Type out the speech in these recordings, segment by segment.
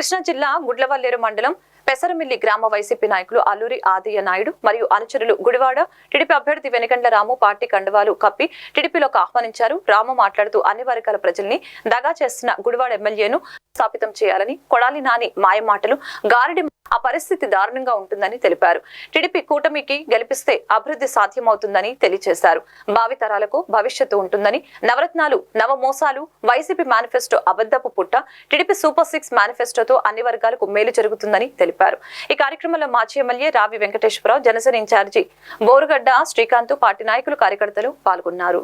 కృష్ణా జిల్లా గుడ్లవల్లేరు మండలం పెసరమిల్లి గ్రామ వైసీపీ నాయకులు అల్లూరి ఆదియ నాయుడు మరియు అనుచరులు గుడివాడ టీడీపీ అభ్యర్థి వెనకండ్ల రాము పార్టీ కండువాలు కప్పి టీడీపీలోకి ఆహ్వానించారు. రాము మాట్లాడుతూ అన్ని వర్గాల ప్రజల్ని దగా చేస్తున్న గుడివాడ ఎమ్మెల్యేను స్థాపితం చేయాలని కొడాలి నాని మాయమాటలు గారిడి ఆ పరిస్థితి దారుణంగా ఉంటుందని తెలిపారు. టీడీపీ కూటమికి గెలిపిస్తే అభివృద్ధి సాధ్యమవుతుందని తెలియజేశారు భావితరాలకు భవిష్యత్తు ఉంటుందని నవరత్నాలు నవమోసాలు వైసీపీ మేనిఫెస్టో అబద్ధపు పుట్ట టీడీపీ సూపర్ సిక్స్ మేనిఫెస్టోతో అన్ని వర్గాలకు మేలు జరుగుతుందని తెలిపారు. ఈ కార్యక్రమంలో మాజీ MLA Ravi Venkateswararao Janasena incharge Borugadda Srikanth party నాయకులు కార్యకర్తలు పాల్గొన్నారు.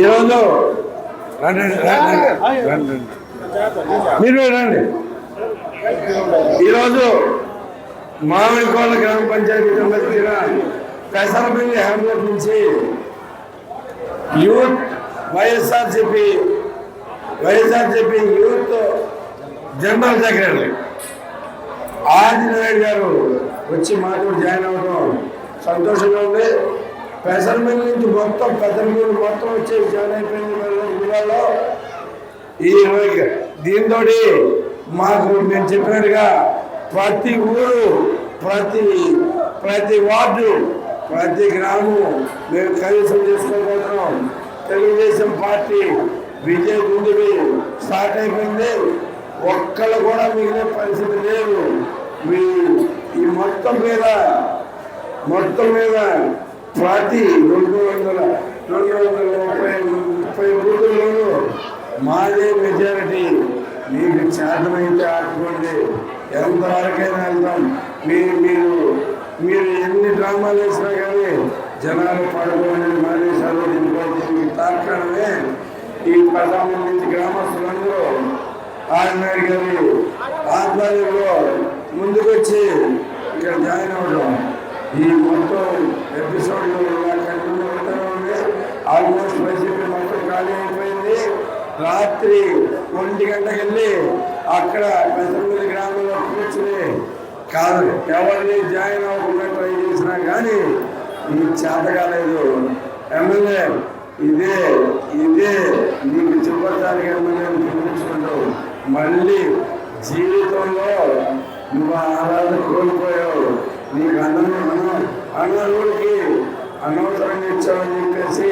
ఈరోజు రండి, మీరు రండి. ఈరోజు మామిడికోళ్ళ గ్రామ పంచాయతీ సంబంధించిన పెసరపల్లి హ్యామ్లెట్ నుంచి youth YSRCP YSRCP youth general secretary Anjaneyudu గారు వచ్చి మాతో జాయిన్ అవ్వడం సంతోషంగా ఉంది. పెసరమిల్లి నుంచి మొత్తం పెసరమిల్లి మొత్తం వచ్చి జాయిన్ అయిపోయింది జిల్లాలో ఈ దీంతో మాకు నేను చెప్పినట్టుగా ప్రతి ఊరు ప్రతి ప్రతి వార్డు ప్రతి గ్రామం మేము కనీసం చేసుకోబోతున్నాం తెలుగుదేశం పార్టీ విజయ గుండెవి స్టార్ట్ అయిపోయింది. ఒక్కళ్ళు కూడా మిగిలే పరిస్థితి లేదు. మీ ఈ మొత్తం మీద మొత్తం మీద ప్రతి రెండు వందల రెండు వందల ముప్పై ముప్పై బూతుల్లోనూ మాదే మెజారిటీ. మీకు చేతనైతే ఆడుకోండి. ఎంతవరకైనా వెళ్దాం. మీరు మీరు మీరు ఎన్ని డ్రామాలు వేసినా కానీ జనాలు పడుకోవాలని మానేశారు దీనికి తాత్కాలమే ఈ పదహారు నుంచి గ్రామస్తులందరూ ఆంజనేయుడు గారి ఆధ్వర్యంలో ముందుకొచ్చి ఇక్కడ జాయిన్ అవ్వడం. ఈ మొత్తం ఎపిసోడ్లు కంటిన్యూ అవుతూనే ఆల్మోస్ట్ వైసీపీ మొత్తం ఖాళీ అయిపోయింది. రాత్రి ఒంటి గంటకి వెళ్ళి అక్కడ పెద్దపల్లి గ్రామంలో కూర్చుని కాదు ఎవరిని జాయిన్ అవ్వకుండా ట్రై చేసినా కానీ ఈ చేత కాలేదు ఎమ్మెల్యే ఇదే ఇదే నీకు చెప్పడానికి ఎమ్మెల్యే పిలిపించుకుంటావు మళ్ళీ జీవితంలో నువ్వు ఆరాధన కోల్పోయావు. నీకు అన్నం అన్నోడికి అనవసరం ఇచ్చామని చెప్పేసి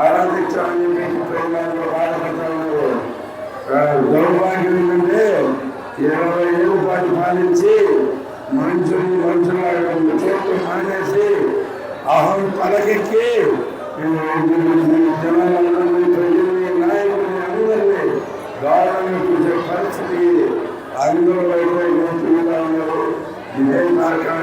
ఆరాధించామని చెప్పేసి ప్రయాణంలో బాధపడతాము దౌర్భాగ్యం ఏంటంటే ఇరవై ఏళ్ళ పాటు పాలించి మనుషుల్ని మనుషులాగా చోట్లు మానేసి అహం పలకెక్కి జనాలందరినీ ప్రజల్ని నాయకుల్ని అందరినీ గౌరవం పరిస్థితి అందరూ వైపు ఇదే మార్గం